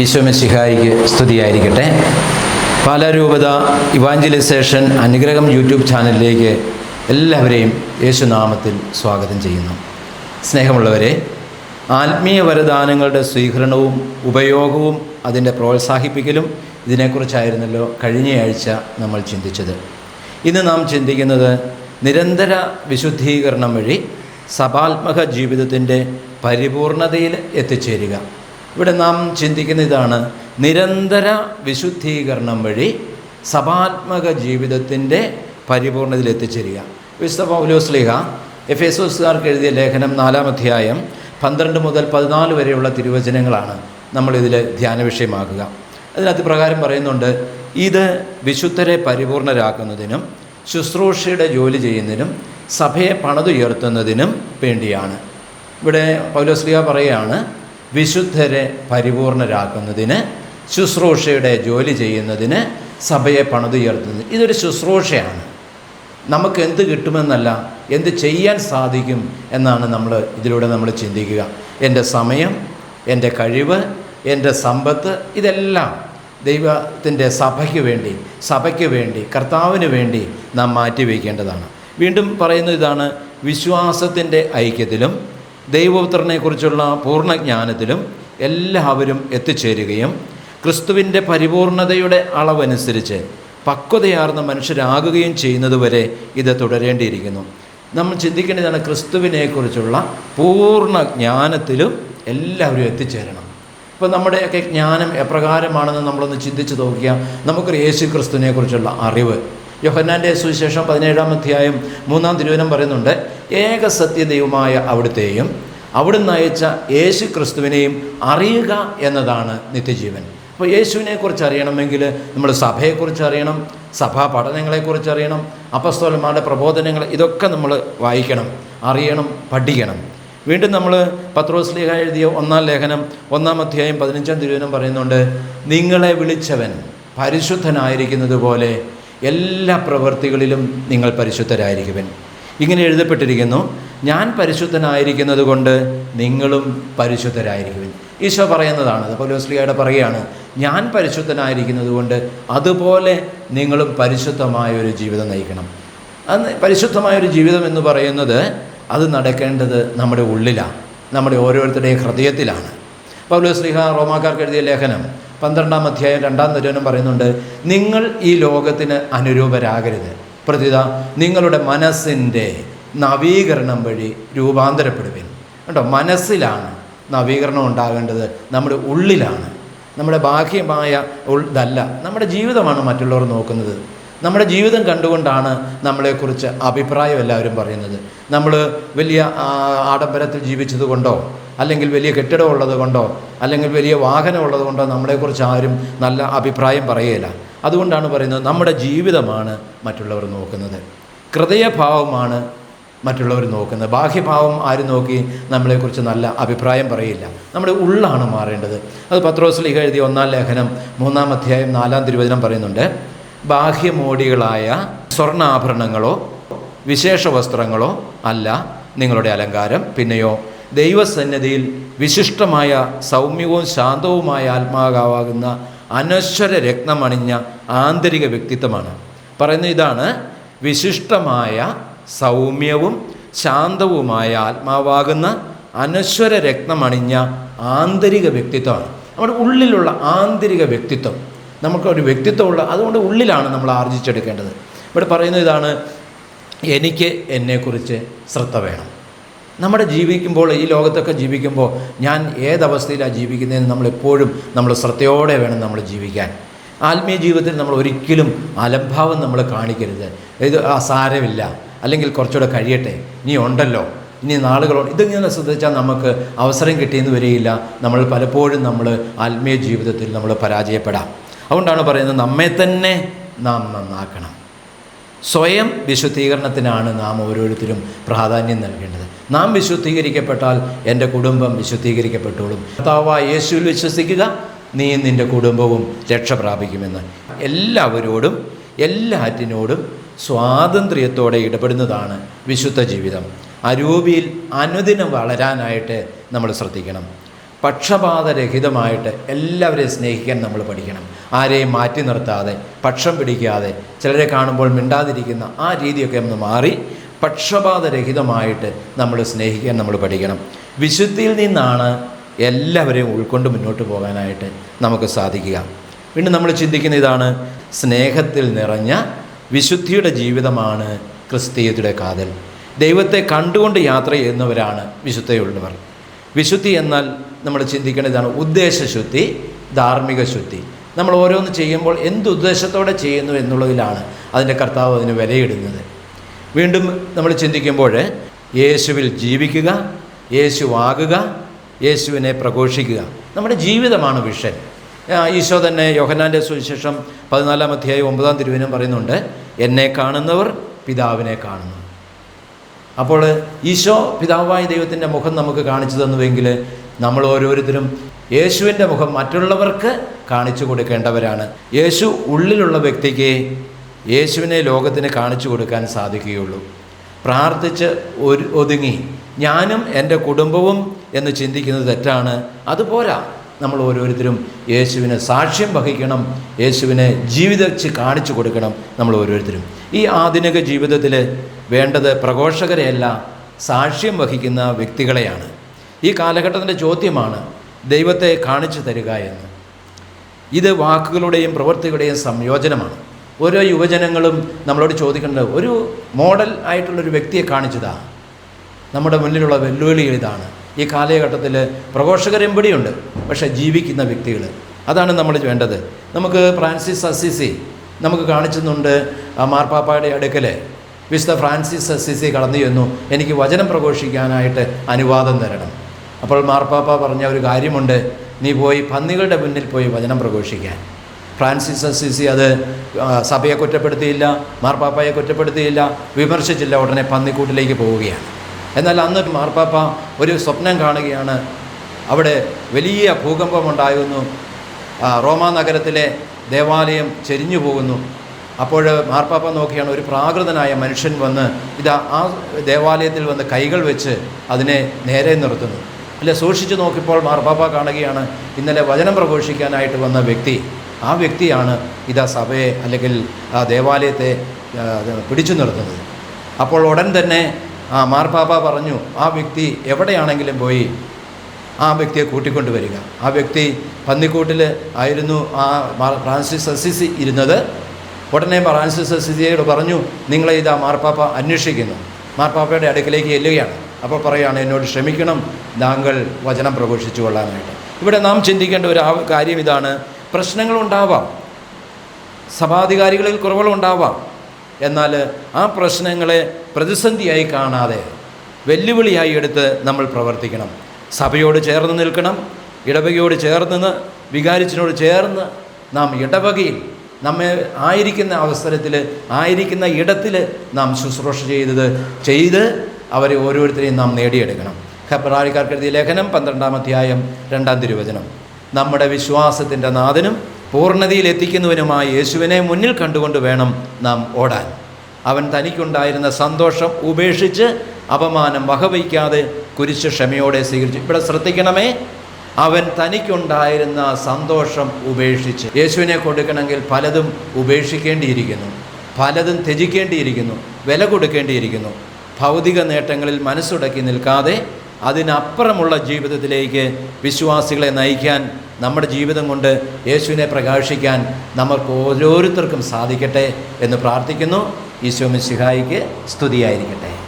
ഈശോമിശിഹായിക്ക് സ്തുതിയായിരിക്കട്ടെ. പാലാരൂപത ഇവാഞ്ചലൈസേഷൻ അനുഗ്രഹം യൂട്യൂബ് ചാനലിലേക്ക് എല്ലാവരെയും യേശുനാമത്തിൽ സ്വാഗതം ചെയ്യുന്നു. സ്നേഹമുള്ളവരെ ആത്മീയ വരദാനങ്ങളുടെ സ്വീകരണവും ഉപയോഗവും അതിന്റെ പ്രോത്സാഹിപ്പിക്കലും ഇതിനെക്കുറിച്ചായിരുന്നല്ലോ കഴിഞ്ഞയാഴ്ച നമ്മൾ ചിന്തിച്ചത്. ഇന്ന് നാം ചിന്തിക്കുന്നത് നിരന്തര വിശുദ്ധീകരണം വഴി സഭാത്മക ജീവിതത്തിന്റെ പരിപൂർണതയിൽ എത്തിച്ചേരുക. ഇവിടെ നാം ചിന്തിക്കുന്ന ഇതാണ് നിരന്തര വിശുദ്ധീകരണം വഴി സഭാത്മക ജീവിതത്തിന്റെ പരിപൂർണതയിൽ എത്തിച്ചേരുക. വിശുദ്ധ പൗലോസ്ലിഹ എഫ് എസോസുകാർക്ക് എഴുതിയ ലേഖനം നാലാം അധ്യായം പന്ത്രണ്ട് മുതൽ പതിനാല് വരെയുള്ള തിരുവചനങ്ങളാണ് നമ്മളിതിൽ ധ്യാന വിഷയമാക്കുക. അതിനകത്ത് പ്രകാരം പറയുന്നുണ്ട് ഇത് വിശുദ്ധരെ പരിപൂർണരാക്കുന്നതിനും ശുശ്രൂഷയുടെ ജോലി ചെയ്യുന്നതിനും സഭയെ പണതുയർത്തുന്നതിനും വേണ്ടിയാണ്. ഇവിടെ പൗലോസ്ലിഹ പറയുകയാണ് വിശുദ്ധരെ പരിപൂർണരാക്കുന്നതിന് ശുശ്രൂഷയുടെ ജോലി ചെയ്യുന്നതിന് സഭയെ പണിതുയർത്തുന്നത്. ഇതൊരു ശുശ്രൂഷയാണ്. നമുക്ക് എന്ത് കിട്ടുമെന്നല്ല എന്ത് ചെയ്യാൻ സാധിക്കും എന്നാണ് നമ്മൾ ഇതിലൂടെ നമ്മൾ ചിന്തിക്കുക. എന്റെ സമയം എന്റെ കഴിവ് എന്റെ സമ്പത്ത് ഇതെല്ലാം ദൈവത്തിന്റെ സഭയ്ക്ക് വേണ്ടി സഭയ്ക്ക് വേണ്ടി കർത്താവിന് വേണ്ടി നാം മാറ്റിവെക്കേണ്ടതാണ്. വീണ്ടും പറയുന്നത് ഇതാണ് വിശ്വാസത്തിന്റെ ഐക്യത്തിലും ദൈവപുത്രനെക്കുറിച്ചുള്ള പൂർണജ്ഞാനത്തിലും എല്ലാവരും എത്തിച്ചേരുകയും ക്രിസ്തുവിന്റെ പരിപൂർണതയുടെ അളവനുസരിച്ച് പക്വതയാർന്ന മനുഷ്യരാകുകയും ചെയ്യുന്നതുവരെ ഇത് തുടരേണ്ടിയിരിക്കുന്നു. നമ്മൾ ചിന്തിക്കേണ്ടതാണ് ക്രിസ്തുവിനെക്കുറിച്ചുള്ള പൂർണ ജ്ഞാനത്തിലും എല്ലാവരും എത്തിച്ചേരണം. ഇപ്പോൾ നമ്മുടെയൊക്കെ ജ്ഞാനം എപ്രകാരമാണെന്ന് നമ്മളൊന്ന് ചിന്തിച്ച് നോക്കിയാൽ നമുക്കൊരു യേശു ക്രിസ്തുവിനെക്കുറിച്ചുള്ള അറിവ്. യോഹന്നാന്റെ സുവിശേഷം പതിനേഴാം അധ്യായം മൂന്നാം തിരുവനം പറയുന്നുണ്ട് ഏക സത്യദൈവമായ അവിടുത്തെയും അവിടുന്ന് അയച്ച യേശു ക്രിസ്തുവിനെയും അറിയുക എന്നതാണ് നിത്യജീവൻ. അപ്പോൾ യേശുവിനെക്കുറിച്ച് അറിയണമെങ്കിൽ നമ്മൾ സഭയെക്കുറിച്ച് അറിയണം സഭാ പഠനങ്ങളെക്കുറിച്ച് അറിയണം അപ്പസ്തോലന്മാരുടെ പ്രബോധനങ്ങൾ ഇതൊക്കെ നമ്മൾ വായിക്കണം അറിയണം പഠിക്കണം. വീണ്ടും നമ്മൾ പത്രോസ്ലിഹ എഴുതിയ ഒന്നാം ലേഖനം ഒന്നാം അധ്യായം പതിനഞ്ചാം തിരുവനം പറയുന്നുണ്ട് നിങ്ങളെ വിളിച്ചവൻ പരിശുദ്ധനായിരിക്കുന്നത് പോലെ എല്ലാ പ്രവൃത്തികളിലും നിങ്ങൾ പരിശുദ്ധരായിരിക്കുവൻ. ഇങ്ങനെ എഴുതപ്പെട്ടിരിക്കുന്നു ഞാൻ പരിശുദ്ധനായിരിക്കുന്നത് കൊണ്ട് നിങ്ങളും പരിശുദ്ധരായിരിക്കും ഈശോ പറയുന്നതാണ് പൗലോസ്ലിയുടെ പറയുകയാണ് ഞാൻ പരിശുദ്ധനായിരിക്കുന്നത് കൊണ്ട് അതുപോലെ നിങ്ങളും പരിശുദ്ധമായൊരു ജീവിതം നയിക്കണം. അന്ന് പരിശുദ്ധമായൊരു ജീവിതം എന്ന് പറയുന്നത് അത് നടക്കേണ്ടത് നമ്മുടെ ഉള്ളിലാണ് നമ്മുടെ ഓരോരുത്തരുടെയും ഹൃദയത്തിലാണ്. പൗലോസ്ലിഹ റോമാക്കാർക്ക് എഴുതിയ ലേഖനം പന്ത്രണ്ടാം അധ്യായം രണ്ടാം നിരവനം പറയുന്നുണ്ട് നിങ്ങൾ ഈ ലോകത്തിന് അനുരൂപരാകരുത്. പ്രതിത നിങ്ങളുടെ മനസ്സിന്റെ നവീകരണം വഴി രൂപാന്തരപ്പെടുവിൻ. കേട്ടോ മനസ്സിലാണ് നവീകരണം ഉണ്ടാകേണ്ടത് നമ്മുടെ ഉള്ളിലാണ്. നമ്മുടെ ബാഹ്യമായ ഇതല്ല നമ്മുടെ ജീവിതമാണ് മറ്റുള്ളവർ നോക്കുന്നത്. നമ്മുടെ ജീവിതം കണ്ടുകൊണ്ടാണ് നമ്മളെക്കുറിച്ച് അഭിപ്രായം എല്ലാവരും പറയുന്നത്. നമ്മൾ വലിയ ആഡംബരത്തിൽ ജീവിച്ചത് കൊണ്ടോ അല്ലെങ്കിൽ വലിയ കെട്ടിടം ഉള്ളത് കൊണ്ടോ അല്ലെങ്കിൽ വലിയ വാഹനം ഉള്ളത് കൊണ്ടോ നമ്മളെക്കുറിച്ച് ആരും നല്ല അഭിപ്രായം പറയുകയില്ല അതുകൊണ്ടാണ് പറയുന്നത് നമ്മുടെ ജീവിതമാണ് മറ്റുള്ളവർ നോക്കുന്നത്. ഹൃദയഭാവമാണ് മറ്റുള്ളവർ നോക്കുന്നത്. ബാഹ്യഭാവം ആരും നോക്കി നമ്മളെക്കുറിച്ച് നല്ല അഭിപ്രായം പറയില്ല. നമ്മുടെ ഉള്ളാണ് മാറേണ്ടത്. അത് പത്രോസ്ലിഹ എഴുതിയ ഒന്നാം ലേഖനം മൂന്നാം അധ്യായം നാലാം തിരുവചനം പറയുന്നുണ്ട്. ബാഹ്യമോടികളായ സ്വർണാഭരണങ്ങളോ വിശേഷ വസ്ത്രങ്ങളോ അല്ല നിങ്ങളുടെ അലങ്കാരം. പിന്നെയോ ദൈവസന്നിധിയിൽ വിശിഷ്ടമായ സൗമ്യവും ശാന്തവുമായ ആത്മാകാവാകുന്ന അനശ്വര രത്നമണിഞ്ഞ ആന്തരിക വ്യക്തിത്വമാണ്. പറയുന്ന ഇതാണ് വിശിഷ്ടമായ സൗമ്യവും ശാന്തവുമായ ആത്മാവാകുന്ന അനശ്വര രത്നമണിഞ്ഞ ആന്തരിക വ്യക്തിത്വമാണ്. നമ്മുടെ ഉള്ളിലുള്ള ആന്തരിക വ്യക്തിത്വം നമുക്കൊരു വ്യക്തിത്വമുള്ള അതുകൊണ്ട് ഉള്ളിലാണ് നമ്മൾ ആർജിച്ചെടുക്കേണ്ടത്. ഇവിടെ പറയുന്നത് ഇതാണ് എനിക്ക് എന്നെക്കുറിച്ച് ശ്രദ്ധ വേണം. നമ്മുടെ ജീവിക്കുമ്പോൾ ഈ ലോകത്തൊക്കെ ജീവിക്കുമ്പോൾ ഞാൻ ഏതവസ്ഥയിലാണ് ജീവിക്കുന്നതെന്ന് നമ്മളെപ്പോഴും നമ്മൾ ശ്രദ്ധയോടെ വേണം നമ്മൾ ജീവിക്കാൻ. ആത്മീയ ജീവിതത്തിൽ നമ്മൾ ഒരിക്കലും അലംഭാവം നമ്മൾ കാണിക്കരുത്. ഇത് ആ സാരമില്ല. അല്ലെങ്കിൽ കുറച്ചുകൂടെ കഴിയട്ടെ. നീ ഉണ്ടല്ലോ. ഇനി നാളുകളോ ഇതിങ്ങനെ ശ്രദ്ധിച്ചാൽ നമുക്ക് അവസരം കിട്ടിയെന്ന് വരികയില്ല. നമ്മൾ പലപ്പോഴും നമ്മൾ ആത്മീയ ജീവിതത്തിൽ നമ്മൾ പരാജയപ്പെടാം. അതുകൊണ്ടാണ് പറയുന്നത് നമ്മെ തന്നെ നാം നന്നാക്കണം. സ്വയം വിശുദ്ധീകരണത്തിനാണ് നാം ഓരോരുത്തരും പ്രാധാന്യം നൽകേണ്ടത്. നാം വിശുദ്ധീകരിക്കപ്പെട്ടാൽ എന്റെ കുടുംബം വിശുദ്ധീകരിക്കപ്പെട്ടോളും. കർത്താവായ യേശുവിൽ വിശ്വസിക്കുക നീ നിന്റെ കുടുംബവും രക്ഷ പ്രാപിക്കുമെന്ന്. എല്ലാവരോടും എല്ലാറ്റിനോടും സ്വാതന്ത്ര്യത്തോടെ ഇടപെടുന്നതാണ് വിശുദ്ധ ജീവിതം. അരൂപിയിൽ അനുദിനം വളരാനായിട്ട് നമ്മൾ ശ്രദ്ധിക്കണം. പക്ഷപാതരഹിതമായിട്ട് എല്ലാവരെയും സ്നേഹിക്കാൻ നമ്മൾ പഠിക്കണം. ആരെയും മാറ്റി നിർത്താതെ പക്ഷം പിടിക്കാതെ ചിലരെ കാണുമ്പോൾ മിണ്ടാതിരിക്കുന്ന ആ രീതിയൊക്കെ ഒന്ന് മാറി പക്ഷപാതരഹിതമായിട്ട് നമ്മൾ സ്നേഹിക്കാൻ നമ്മൾ പഠിക്കണം. വിശുദ്ധിയിൽ നിന്നാണ് എല്ലാവരെയും ഉൾക്കൊണ്ട് മുന്നോട്ട് പോകാനായിട്ട് നമുക്ക് സാധിക്കുക. വീണ്ടും നമ്മൾ ചിന്തിക്കുന്ന ഇതാണ് സ്നേഹത്തിൽ നിറഞ്ഞ വിശുദ്ധിയുടെ ജീവിതമാണ് ക്രിസ്തീയതയുടെ കാതൽ. ദൈവത്തെ കണ്ടുകൊണ്ട് യാത്ര ചെയ്യുന്നവരാണ് വിശുദ്ധയുള്ളവർ. വിശുദ്ധി എന്നാൽ നമ്മൾ ചിന്തിക്കേണ്ട ഇതാണ് ഉദ്ദേശശുദ്ധി ധാർമ്മിക ശുദ്ധി. നമ്മൾ ഓരോന്ന് ചെയ്യുമ്പോൾ എന്ത് ഉദ്ദേശത്തോടെ ചെയ്യുന്നു എന്നുള്ളതിലാണ് അതിന്റെ കർത്താവ് അതിന് വിലയിടുന്നത്. വീണ്ടും നമ്മൾ ചിന്തിക്കുമ്പോൾ യേശുവിൽ ജീവിക്കുക യേശുവാകുക യേശുവിനെ പ്രഘോഷിക്കുക. നമ്മുടെ ജീവിതമാണ് വിഷൻ. ഈശോ തന്നെ യോഹന്നാന്റെ സുവിശേഷം പതിനാലാം അധ്യായം ഒമ്പതാം തിരുവിനും പറയുന്നുണ്ട് എന്നെ കാണുന്നവർ പിതാവിനെ കാണുന്നു. അപ്പോൾ ഈശോ പിതാവായ ദൈവത്തിന്റെ മുഖം നമുക്ക് കാണിച്ചു തന്നുവെങ്കിൽ നമ്മൾ ഓരോരുത്തരും യേശുവിന്റെ മുഖം മറ്റുള്ളവർക്ക് കാണിച്ചു കൊടുക്കേണ്ടവരാണ്. യേശു ഉള്ളിലുള്ള വ്യക്തിക്ക് യേശുവിനെ ലോകത്തിന് കാണിച്ചു കൊടുക്കാൻ സാധിക്കുകയുള്ളൂ. പ്രാർത്ഥിച്ച് ഒരു ഒതുങ്ങി ഞാനും എന്റെ കുടുംബവും എന്ന് ചിന്തിക്കുന്നത് തെറ്റാണ്. അതുപോരാ നമ്മൾ ഓരോരുത്തരും യേശുവിനെ സാക്ഷ്യം വഹിക്കണം യേശുവിനെ ജീവിതച്ച് കാണിച്ചു കൊടുക്കണം നമ്മൾ ഓരോരുത്തരും. ഈ ആധുനിക ജീവിതത്തിൽ വേണ്ടത് പ്രഘോഷകരെയല്ല സാക്ഷ്യം വഹിക്കുന്ന വ്യക്തികളെയാണ്. ഈ കാലഘട്ടത്തിന്റെ ചോദ്യമാണ് ദൈവത്തെ കാണിച്ചു തരിക എന്ന്. ഇത് വാക്കുകളുടെയും പ്രവൃത്തികളുടെയും സംയോജനമാണ്. ഓരോ യുവജനങ്ങളും നമ്മളോട് ചോദിക്കേണ്ടത് ഒരു മോഡൽ ആയിട്ടുള്ളൊരു വ്യക്തിയെ കാണിച്ചതാ. നമ്മുടെ മുന്നിലുള്ള വെല്ലുവിളി ഇതാണ്. ഈ കാലഘട്ടത്തിൽ പ്രഘോഷകരെമ്പടിയുണ്ട് പക്ഷേ ജീവിക്കുന്ന വ്യക്തികൾ അതാണ് നമ്മൾ വേണ്ടത്. നമുക്ക് ഫ്രാൻസിസ് അസിസി നമുക്ക് കാണിച്ചുന്നുണ്ട് മാർപ്പാപ്പയുടെ അടുക്കൽ വിശുദ്ധ ഫ്രാൻസിസ് അസിസി കടന്നു ചെന്നു. എനിക്ക് വചനം പ്രഘോഷിക്കാനായിട്ട് അനുവാദം തരണം. അപ്പോൾ മാർപ്പാപ്പ പറഞ്ഞ ഒരു കാര്യമുണ്ട്. നീ പോയി പന്നികളുടെ മുന്നിൽ പോയി വചനം പ്രഘോഷിക്കാൻ. ഫ്രാൻസിസ് അസിസി അത് സഭയെ കുറ്റപ്പെടുത്തിയില്ല മാർപ്പാപ്പയെ കുറ്റപ്പെടുത്തിയില്ല വിമർശിച്ചില്ല ഉടനെ പന്നിക്കൂട്ടിലേക്ക് പോവുകയാണ്. എന്നാൽ അന്ന് മാർപ്പാപ്പ ഒരു സ്വപ്നം കാണുകയാണ്. അവിടെ വലിയ ഭൂകമ്പമുണ്ടായിരുന്നു. റോമാ നഗരത്തിലെ ദേവാലയം ചെരിഞ്ഞു പോകുന്നു. അപ്പോൾ മാർപ്പാപ്പ നോക്കിയാണ് ഒരു പ്രാകൃതനായ മനുഷ്യൻ വന്ന് ഇതാ ആ ദേവാലയത്തിൽ വന്ന് കൈകൾ വെച്ച് അതിനെ നേരെ നിർത്തുന്നു. അല്ലെ സൂക്ഷിച്ചു നോക്കിയപ്പോൾ മാർപ്പാപ്പ കാണുകയാണ് ഇന്നലെ വചനം പ്രഘോഷിക്കാനായിട്ട് വന്ന വ്യക്തി. ആ വ്യക്തിയാണ് ഇതാ സഭയെ അല്ലെങ്കിൽ ആ ദേവാലയത്തെ പിടിച്ചു നിർത്തുന്നത്. അപ്പോൾ ഉടൻ തന്നെ ആ മാർപ്പാപ്പ പറഞ്ഞു ആ വ്യക്തി എവിടെയാണെങ്കിലും പോയി ആ വ്യക്തിയെ കൂട്ടിക്കൊണ്ടുവരിക ആ വ്യക്തി പന്നിക്കൂട്ടിൽ ആയിരുന്നു ആ ഫ്രാൻസിസ് അസിസി ഇരുന്നത്. ഉടനെ ഫ്രാൻസിസ് അസിസിയോട് പറഞ്ഞു നിങ്ങളെ ഇതാ മാർപ്പാപ്പ അന്വേഷിക്കുന്നു. മാർപ്പാപ്പയുടെ അടുക്കിലേക്ക് ചെല്ലുകയാണ്. അപ്പോൾ പറയുകയാണ് എന്നോട് ശ്രമിക്കണം താങ്കൾ വചനം പ്രഘോഷിച്ചു കൊള്ളാനായിട്ട് ഇവിടെ നാം ചിന്തിക്കേണ്ട ഒരു കാര്യം ഇതാണ്. പ്രശ്നങ്ങളുണ്ടാവാം സഭാധികാരികളിൽ കുറവുകളുണ്ടാവാം എന്നാൽ ആ പ്രശ്നങ്ങളെ പ്രതിസന്ധിയായി കാണാതെ വെല്ലുവിളിയായി എടുത്ത് നമ്മൾ പ്രവർത്തിക്കണം. സഭയോട് ചേർന്ന് നിൽക്കണം. ഇടവകയോട് ചേർന്ന് വികാരിച്ചിനോട് ചേർന്ന് നാം ഇടവകയിൽ നമ്മെ ആയിരിക്കുന്ന അവസരത്തിൽ ആയിരിക്കുന്ന ഇടത്തിൽ നാം ശുശ്രൂഷ ചെയ്തത് ചെയ്ത് അവരെ ഓരോരുത്തരെയും നാം നേടിയെടുക്കണം. ഹെബ്രാരിക്കാർക്ക് എഴുതിയ ലേഖനം പന്ത്രണ്ടാം അധ്യായം രണ്ടാം തിരുവചനം. നമ്മുടെ വിശ്വാസത്തിന്റെ നാഥനും പൂർണതയിൽ എത്തിക്കുന്നവനുമായ യേശുവിനെ മുന്നിൽ കണ്ടുകൊണ്ട് വേണം നാം ഓടാൻ. അവൻ തനിക്കുണ്ടായിരുന്ന സന്തോഷം ഉപേക്ഷിച്ച് അപമാനം വകവയ്ക്കാതെ കുരിശ് ക്ഷമയോടെ സ്വീകരിച്ചു. ഇവിടെ ശ്രദ്ധിക്കണമേ അവൻ തനിക്കുണ്ടായിരുന്ന സന്തോഷം ഉപേക്ഷിച്ച് യേശുവിനെ കൊടുക്കണമെങ്കിൽ പലതും ഉപേക്ഷിക്കേണ്ടിയിരിക്കുന്നു. പലതും ത്യജിക്കേണ്ടിയിരിക്കുന്നു. വില കൊടുക്കേണ്ടിയിരിക്കുന്നു. ഭൗതിക നേട്ടങ്ങളിൽ മനസ്സുടക്കി നിൽക്കാതെ അതിനപ്പുറമുള്ള ജീവിതത്തിലേക്ക് വിശ്വാസികളെ നയിക്കാൻ നമ്മുടെ ജീവിതം കൊണ്ട് യേശുവിനെ പ്രകാശിക്കാൻ നമുക്ക് ഓരോരുത്തർക്കും സാധിക്കട്ടെ എന്ന് പ്രാർത്ഥിക്കുന്നു. ഈശോ മിശിഹായിക്ക് സ്തുതിയായിരിക്കട്ടെ.